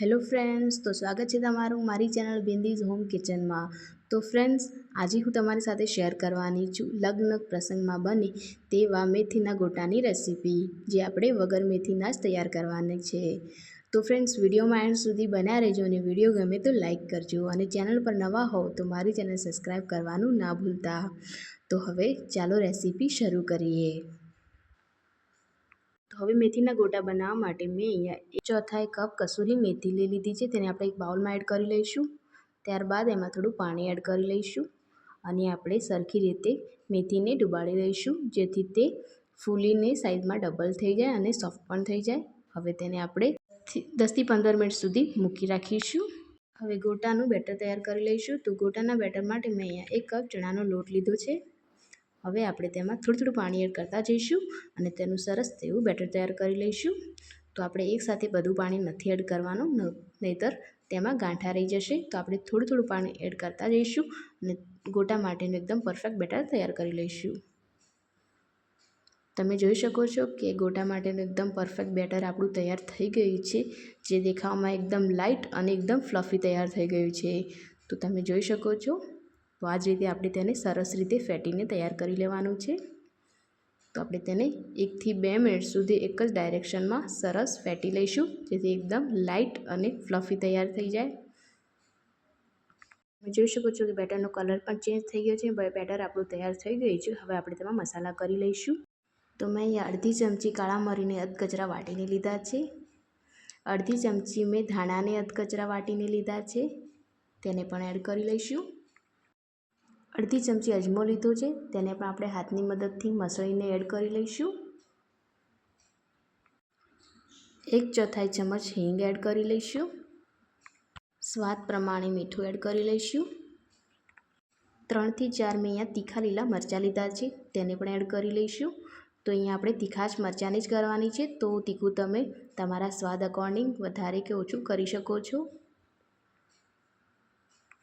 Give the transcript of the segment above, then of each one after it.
Hello friends, તો સ્વાગત છે તમારું મારી ચેનલ બિંદીઝ હોમ કિચનમાં. તો ફ્રેન્ડ્સ, આજે હું તમારી સાથે શેર કરવાની છું લગ્ન પ્રસંગમાં બને તેવા મેથીના ગોટાની રેસીપી, જે આપણે વગર મેથીના જ તૈયાર કરવાની છે. તો ફ્રેન્ડ્સ, વિડીયોમાં એન્ડ સુધી બન્યા રહેજો અને વીડિયો ગમે તો લાઇક કરજો અને ચેનલ પર નવા હોવ તો મારી ચેનલ સબસ્ક્રાઈબ કરવાનું ના ભૂલતા. તો હવે ચાલો રેસીપી શરૂ કરીએ. તો હવે મેથીના ગોટા બનાવવા માટે મેં અહીંયા એક ચોથાઈ કપ કસૂરી મેથી લઈ લીધી છે. તેને આપણે એક બાઉલમાં એડ કરી લઈશું. ત્યારબાદ એમાં થોડું પાણી એડ કરી લઈશું અને આપણે સરખી રીતે મેથીને ડુબાડી લઈશું, જેથી તે ફૂલીને સાઈઝમાં ડબલ થઈ જાય અને સોફ્ટ પણ થઈ જાય. હવે તેને આપણે દસથી પંદર મિનિટ સુધી મૂકી રાખીશું. હવે ગોટાનું બેટર તૈયાર કરી લઈશું. તો ગોટાના બેટર માટે મેં અહીંયા એક કપ ચણાનો લોટ લીધો છે. હવે આપણે તેમાં થોડું થોડું પાણી એડ કરતા જઈશું અને તેનું સરસ તેવું બેટર તૈયાર કરી લઈશું. તો આપણે એકસાથે બધું પાણી નથી એડ કરવાનું નહીંતર તેમાં ગાંઠા રહી જશે. તો આપણે થોડું થોડું પાણી એડ કરતા જઈશું અને ગોટા માટેનું એકદમ પરફેક્ટ બેટર તૈયાર કરી લઈશું. તમે જોઈ શકો છો કે ગોટા માટેનું એકદમ પરફેક્ટ બેટર આપણું તૈયાર થઈ ગયું છે. જે દેખાવામાં એકદમ લાઇટ અને એકદમ ફ્લફી તૈયાર થઈ ગયું છે. તો તમે જોઈ શકો છો તો આ જ રીતે આપણે તેને સરસ રીતે ફેટીને તૈયાર કરી લેવાનું છે. તો આપણે તેને એકથી બે મિનિટ સુધી એક જ ડાયરેક્શનમાં સરસ ફેટી લઈશું, જેથી એકદમ લાઇટ અને ફ્લફી તૈયાર થઈ જાય. તમે જોઈ શકો છો કે બેટરનો કલર પણ ચેન્જ થઈ ગયો છે બેટર આપણું તૈયાર થઈ ગયું છે, હવે આપણે તેમાં મસાલા કરી લઈશું. તો મેં અહીંયા અડધી ચમચી કાળા મરીને અધકચરા વાટીને લીધા છે. અડધી ચમચી મેં ધાણાને અધકચરા વાટીને લીધા છે. તેને પણ એડ કરી લઈશું. અડધી ચમચી અજમો લીધો છે. તેને પણ આપણે હાથની મદદથી મસળીને એડ કરી લઈશું. એક ચોથાઈ ચમચ હિંગ એડ કરી લઈશું. સ્વાદ પ્રમાણે મીઠું એડ કરી લઈશું. ત્રણથી ચાર મેં અહીંયા તીખા લીલા મરચાં લીધા છે. તેને પણ એડ કરી લઈશું. તો અહીંયા આપણે તીખા જ મરચાંની જ કરવાની છે. તો તીખું તમે તમારા સ્વાદ અકોર્ડિંગ વધારે કે ઓછું કરી શકો છો.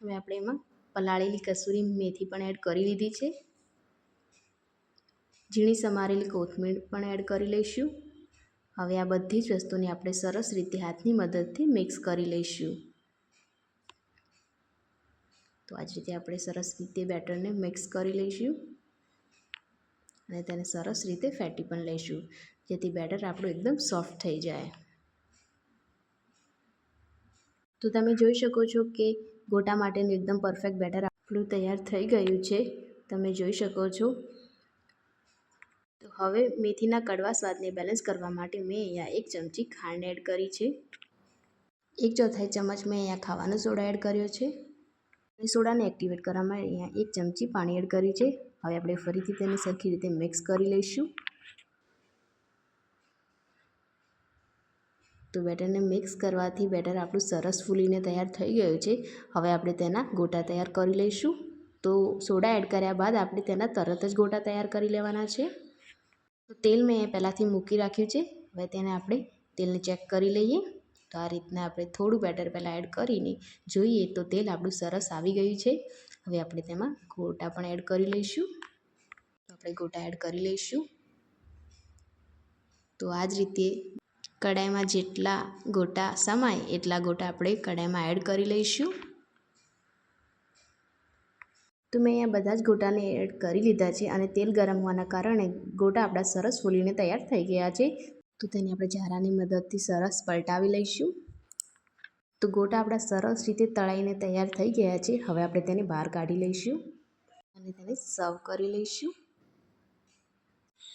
હવે આપણે એમાં પલાળેલી કસૂરી મેથી પણ એડ કરી લીધી છે. ઝીણી સમારેલી કોથમીર પણ એડ કરી લઈશું. હવે આ બધી જ વસ્તુને આપણે સરસ રીતે હાથની મદદથી મિક્સ કરી લઈશું. તો આ જ રીતે આપણે સરસ રીતે બેટરને મિક્સ કરી લઈશું અને તેને સરસ રીતે ફેટી પણ લઈશું, જેથી બેટર આપણું એકદમ સોફ્ટ થઈ જાય. તો તમે જોઈ શકો છો કે ગોટા માટેનું એકદમ પરફેક્ટ બેટર આપણું તૈયાર થઈ ગયું છે. તમે જોઈ શકો છો. તો હવે મેથીના કડવા સ્વાદને બેલેન્સ કરવા માટે મેં અહીંયા એક ચમચી ખાંડ એડ કરી છે. એક ચોથાઈ ચમચ મેં અહીંયા ખાવાનો સોડા એડ કર્યો છે. અને સોડાને એક્ટિવેટ કરવા માટે અહીંયા એક ચમચી પાણી એડ કર્યું છે. હવે આપણે ફરીથી તેને સરખી રીતે મિક્સ કરી લઈશું. તો બેટરને મિક્સ કરવાથી બેટર આપણું સરસ ફૂલીને તૈયાર થઈ ગયું છે. હવે આપણે તેના ગોટા તૈયાર કરી લઈશું. તો સોડા એડ કર્યા બાદ આપણે તેના તરત જ ગોટા તૈયાર કરી લેવાના છે. તો તેલ મેં પહેલાંથી મૂકી રાખ્યું છે. હવે તેને આપણે તેલને ચેક કરી લઈએ. તો આ રીતના આપણે થોડું બેટર પહેલાં એડ કરીને જોઈએ તો તેલ આપણું સરસ આવી ગયું છે. હવે આપણે તેમાં ગોટા પણ એડ કરી લઈશું. તો આપણે ગોટા એડ કરી લઈશું. તો આ જ રીતે કડાઈમાં જેટલા ગોટા સમાય, એટલા ગોટા આપણે કડાઈમાં એડ કરી લઈશું. તો મેં અહીંયા બધા જ ગોટાને એડ કરી લીધા છે અને તેલ ગરમ હોવાના કારણે ગોટા આપણા સરસ ફૂલીને તૈયાર થઈ ગયા છે. તો તેને આપણે ઝારાની મદદથી સરસ પલટાવી લઈશું. તો ગોટા આપણા સરસ રીતે તળાઈને તૈયાર થઈ ગયા છે. હવે આપણે તેને બહાર કાઢી લઈશું અને તેને સર્વ કરી લઈશું.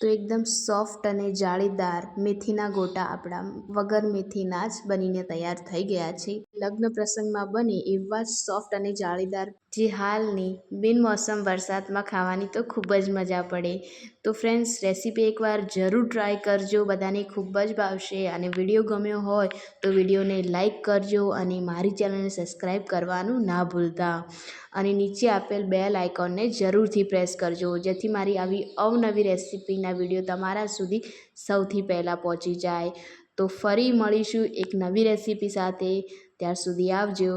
તો એકદમ સોફ્ટ અને જાળીદાર મેથીના ગોટા આપણા વગર મેથીના જ બનીને તૈયાર થઈ ગયા છે. લગ્ન પ્રસંગમાં બને એવા જ સોફ્ટ અને જાળીદાર જે હાલની બિનમોસમ વરસાદમાં ખાવાની તો ખૂબ જ મજા પડે. તો ફ્રેન્ડ્સ, રેસીપી એકવાર જરૂર ટ્રાય કરજો. બધાને ખૂબ જ ભાવશે અને વીડિયો ગમ્યો હોય તો વિડીયોને લાઇક કરજો અને મારી ચેનલને સબસ્ક્રાઈબ કરવાનું ના ભૂલતા. અને નીચે આપેલ બેલ આઇકોનને જરૂરથી પ્રેસ કરજો. જેથી મારી આવી અવનવી રેસીપીના વીડિયો તમારા સુધી સૌથી પહેલાં પહોંચી જાય. તો ફરી મળીશું એક નવી રેસીપી સાથે. ત્યાર સુધી આવજો.